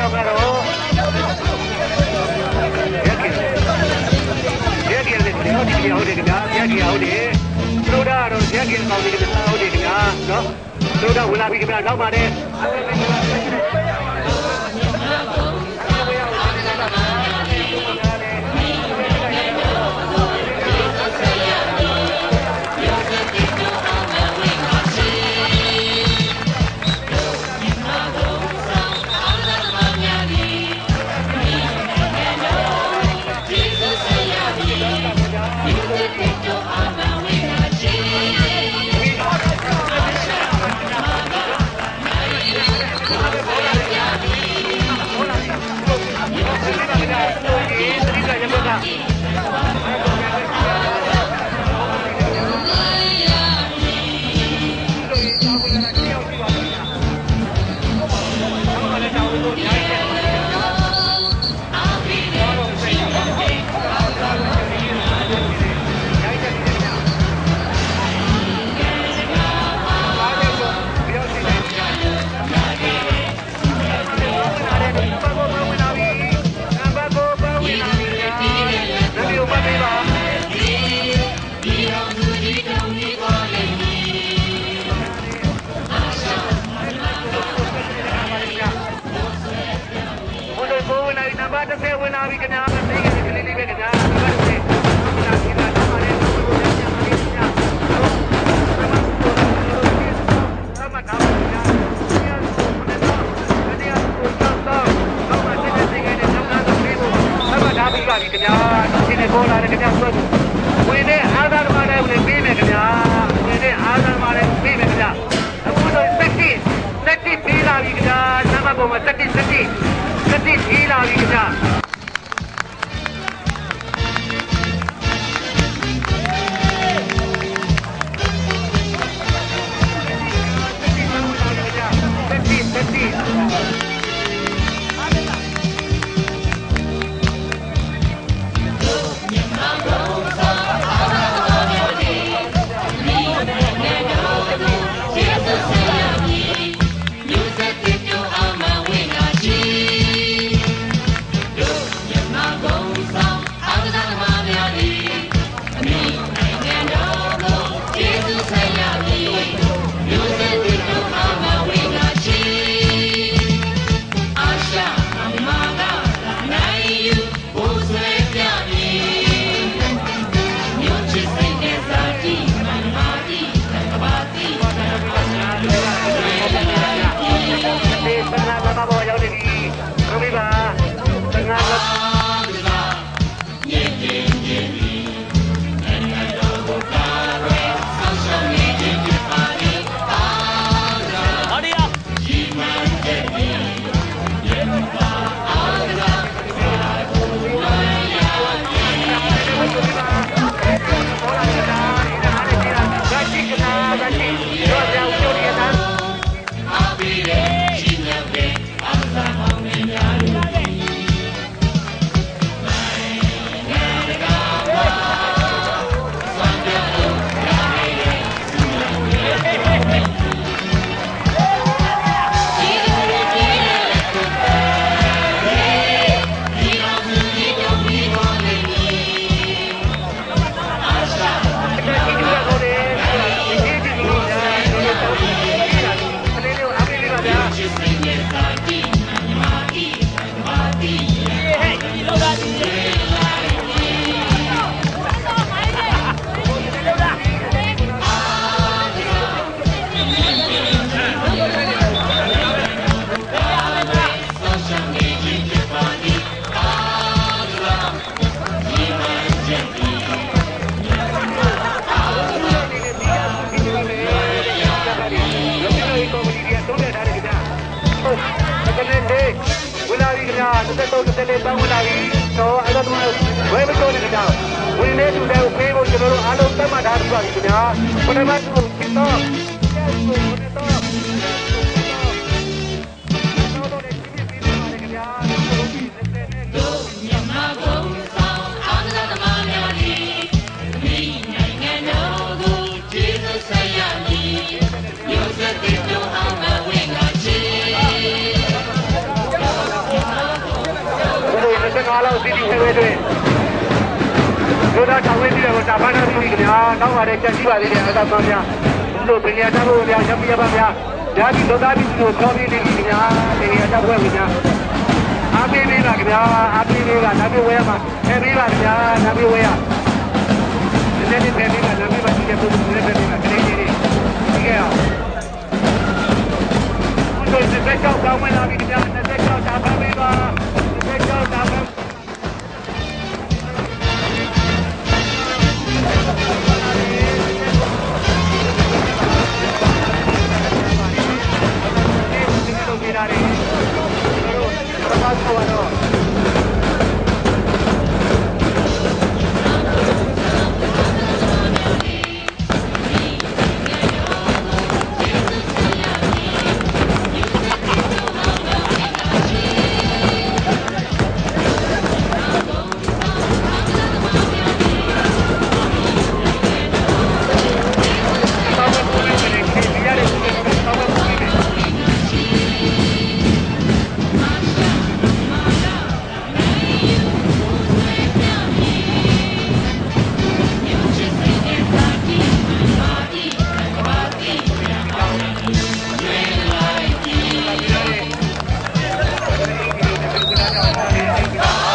ယောက်ကတော့ရက်ကြီးရက်ကြီးလည်းဒီဟုတ်ဒီဟုတ်တယ်ခင်ဗျာရက်ကြီးဟုတ်တယ်သူတို့ကတော့ရက်ကြီးကောင်းတယ်ခင်ဗျာဟုတ်တယ်ခင်ဗျာနော်သူတို့ဝင်လာပြီခင်ဗျာနောက်ပါတယ် ဘု 30ဝင်လာပြီခင်ဗျာသိခဲ့တယ်ကလေးလေးပဲခင်ဗျာနံပါတ် 33 34တောင်းဝင်လာပြီတော့အဲ့ဒါကဝဲမတော်နေကြတော့ဝင်နေသူတွေကိုပေးဖို့ကျွန်တော်တို့အားလုံးသတ်မှတ်ထားပြီးပါပြီခင်ဗျာပထမဆုံးဖြစ်တော့ဖြစ်တော့ အားလုံးစီတီဝေးဝေးတွေတို့တော့ဆောင်ဝေးပြီးတော့တာဖန်တာပြီးခင်ဗျာတောင်းပါတယ်ကြက်ကြီးပါလေးနဲ့အသာပါဗျာဒီလိုပင်ရတာဖို့ဗျာရပ်ပြရပါဗျာဓာတ်ပြီးတော့ဓာတ်ပြီးကိုခေါ်ပြီးနေခင်ဗျာပင်ရတာဖွဲ့ခင်ဗျာအားပေးပေးပါခင်ဗျာအားပေးပေးပါဓာတ်ပြီးဝေးရမှာအဲပေးပါခင်ဗျာဓာတ်ပြီးဝေးရဒီနေ့ပြန်ပြီးပါဓာတ်ပြီးပါဒီကပုံစံနဲ့ပြန်ပြီးပါခလေးလေးဒီကဲအောင်တို့ဒီဘက်ကောက်ကောင်းဝင်လာပြီခင်ဗျာဒီဘက်ကောက်တာပါပေးပါဒီဘက်ကောက်တာပါ Obrigado.